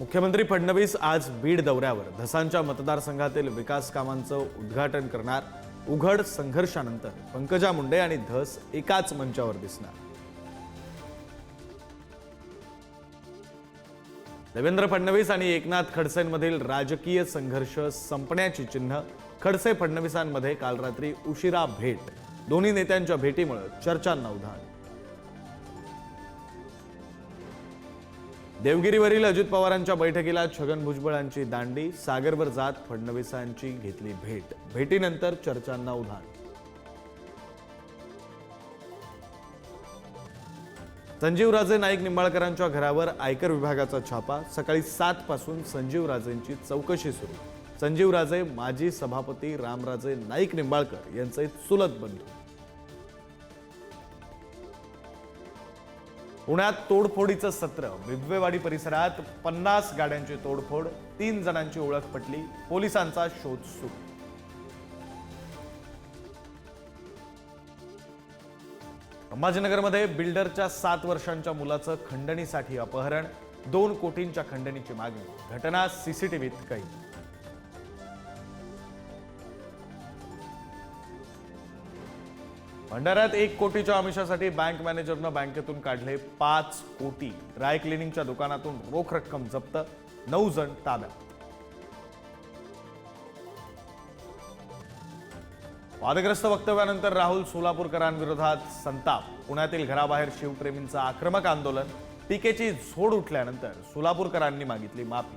मुख्यमंत्री फडणवीस आज बीड दौऱ्यावर. धसांच्या मतदारसंघातील विकास कामांचं उद्घाटन करणार. उघड संघर्षानंतर पंकजा मुंडे आणि धस एकाच मंचावर दिसणार. देवेंद्र फडणवीस आणि एकनाथ खडसेंमधील राजकीय संघर्ष संपण्याची चिन्ह. खडसे फडणवीसांमध्ये काल रात्री उशिरा भेट. दोन्ही नेत्यांच्या भेटीमुळे चर्चांना उधाण. देवगिरीवरील अजित पवारांच्या बैठकीला छगन भुजबळांची दांडी सागरवर जात फडणवीसांची घेतली भेट. भेटीनंतर चर्चांना उधाण. संजीवराजे नाईक निंबाळकरांच्या घरावर आयकर विभागाचा छापा. सकाळी सात पासून संजीवराजेंची चौकशी सुरू. संजीवराजे माजी सभापती रामराजे नाईक निंबाळकर यांचे चुलत बंधू. पुण्यात तोडफोडीचं सत्र. बिबवेवाडी परिसरात पन्नास गाड्यांची तोडफोड तीन जणांची ओळख पटली पोलिसांचा शोध सुरू. संभाजीनगरमध्ये बिल्डरच्या सात वर्षांच्या मुलाचं खंडणीसाठी अपहरण दोन कोटींच्या खंडणीची मागणी. घटना सीसीटीव्हीत कैद. भंडाऱ्यात एक कोटीच्या आमिषासाठी बँक मॅनेजरनं बँकेतून काढले पाच कोटी. ड्राय क्लिनिंगच्या दुकानातून रोख रक्कम जप्त नऊ जण ताब्यात. वादग्रस्त वक्तव्यानंतर राहुल सोलापूरकरांविरोधात संताप. पुण्यातील घराबाहेर शिवप्रेमींचं आक्रमक आंदोलन. टीकेची झोड उठल्यानंतर सोलापूरकरांनी मागितली माफी.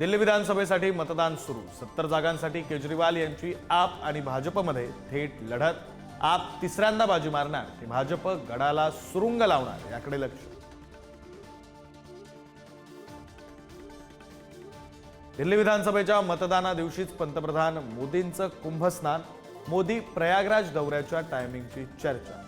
दिल्ली विधानसभेसाठी मतदान सुरू. सत्तर जागांसाठी केजरीवाल यांची आप आणि भाजपमध्ये थेट लढत. आप तिसऱ्यांदा बाजी मारणार की भाजप गडाला सुरुंग लावणार याकडे लक्ष. दिल्ली विधानसभेच्या मतदाना दिवशीच पंतप्रधान मोदींचं कुंभस्नान मोदी प्रयागराज दौऱ्याच्या टायमिंगची चर्चा.